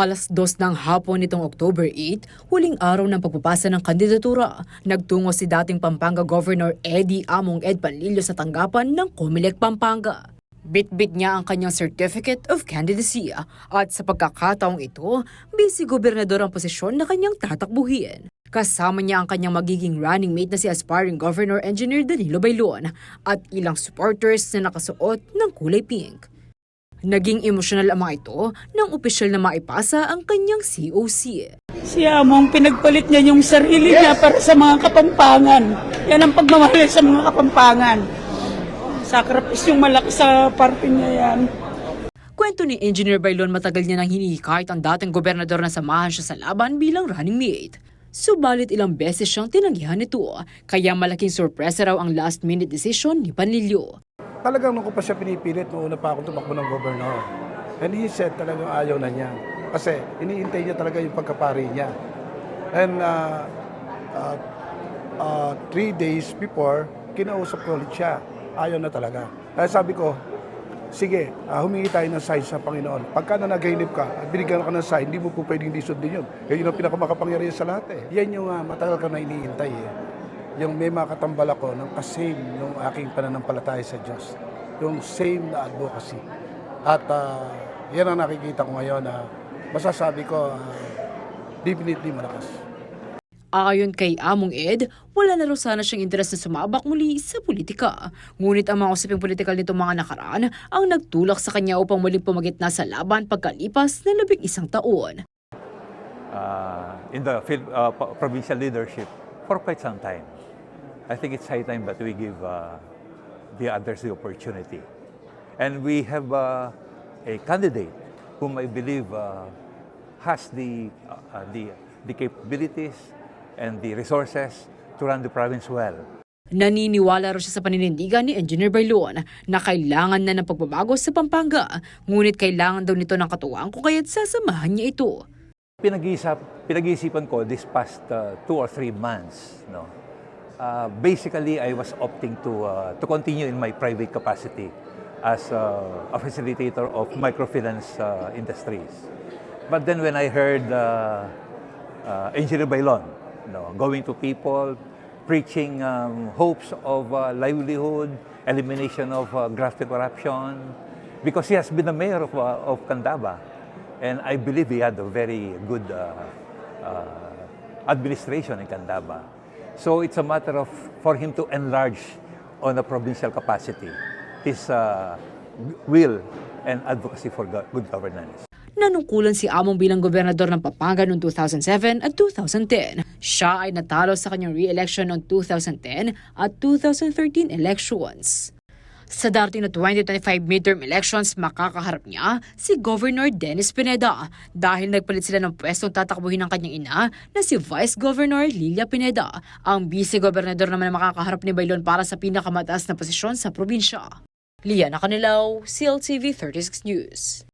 Alas dos ng hapon nitong October 8, huling araw ng pagpapasa ng kandidatura, nagtungo si dating Pampanga Governor Eddie Among Ed Panlilio sa tanggapan ng Comelec Pampanga. Bitbit niya ang kanyang Certificate of Candidacy at sa pagkakataong ito, busy gobernador ang posisyon na kanyang tatakbuhin. Kasama niya ang kanyang magiging running mate na si aspiring Governor Engineer Danilo Bailon at ilang supporters na nakasuot ng kulay pink. Naging emosyonal ang mga ito nang opisyal na maipasa ang kanyang COC. Si Among pinagpalit niya yung sarili niya para sa mga kapampangan. Yan ang pagmamahal sa mga kapampangan. Sakripisyo yung malaki sa parte niya yan. Kwento ni Engineer Bailon matagal niya nang hinihikayat ang dating gobernador na samahan siya sa laban bilang running mate. Subalit ilang beses siyang tinanggihan nito, kaya malaking sorpresa raw ang last minute decision ni Panlilio. Talagang nung ko pa siya pinipilit, noong una pa akong tumakbo ng governor. And he said talagang ayaw na niya. Kasi iniintay niya talaga yung pagkapari niya. And uh, uh, uh, three days before, kinausap ko ulit siya. Ayaw na talaga. Kaya sabi ko, sige, uh, humingi tayo ng sign sa Panginoon. Pagka na nagainip ka, at binigyan ka ng sign, hindi mo po pwedeng di sundin yun. Kaya yun ang pinakamakapangyarihan sa lahat eh. Yan yung uh, matagal ka na iniintay eh yung may makatambal ako ng kasame ng aking pananampalataya sa Diyos. Yung same na advocacy. At ah, yan ang nakikita ko ngayon na masasabi ko ah, definitely malakas. Ayon kay Among Ed, wala na raw sana siyang interes na sumabak muli sa politika. Ngunit ang mga usaping politikal nitong mga nakaraan ang nagtulak sa kanya upang muling pumagitna sa laban pagkalipas ng labing isang taon. uh, in the Phil- uh, provincial leadership for quite some time. I think it's high time that we give uh, the others the opportunity. And we have uh, a candidate whom I believe uh, has the, uh, uh, the, the capabilities and the resources to run the province well. Naniniwala raw siya sa paninindigan ni Engineer Bailon na kailangan na ng pagbabago sa Pampanga, ngunit kailangan daw nito ng katuwang kung kaya't sasamahan niya ito. Pinag-isip, pinag-isipan ko this past uh, two or three months. No? Uh, basically, I was opting to, uh, to continue in my private capacity as uh, a facilitator of microfinance uh, industries. But then when I heard uh, uh, Engineer Bailon no, going to people, preaching um, hopes of uh, livelihood, elimination of uh, graft and corruption, because he has been the mayor of, uh, of Candaba. And I believe he had a very good uh, uh, administration in Candaba. So it's a matter of for him to enlarge on a provincial capacity his uh, will and advocacy for go- good governance. Nanungkulan si Among bilang gobernador ng Pampanga noong 2007 at 2010. Siya ay natalo sa kanyang re-election noong 2010 at 2013 elections. Sa darating na 2025 midterm elections, makakaharap niya si Governor Dennis Pineda dahil nagpalit sila ng pwestong tatakbuhin ng kanyang ina na si Vice Governor Lilia Pineda. Ang vice-gobernador naman na makakaharap ni Bailon para sa pinakamataas na posisyon sa probinsya. Liana Canilaw, CLTV 36 News.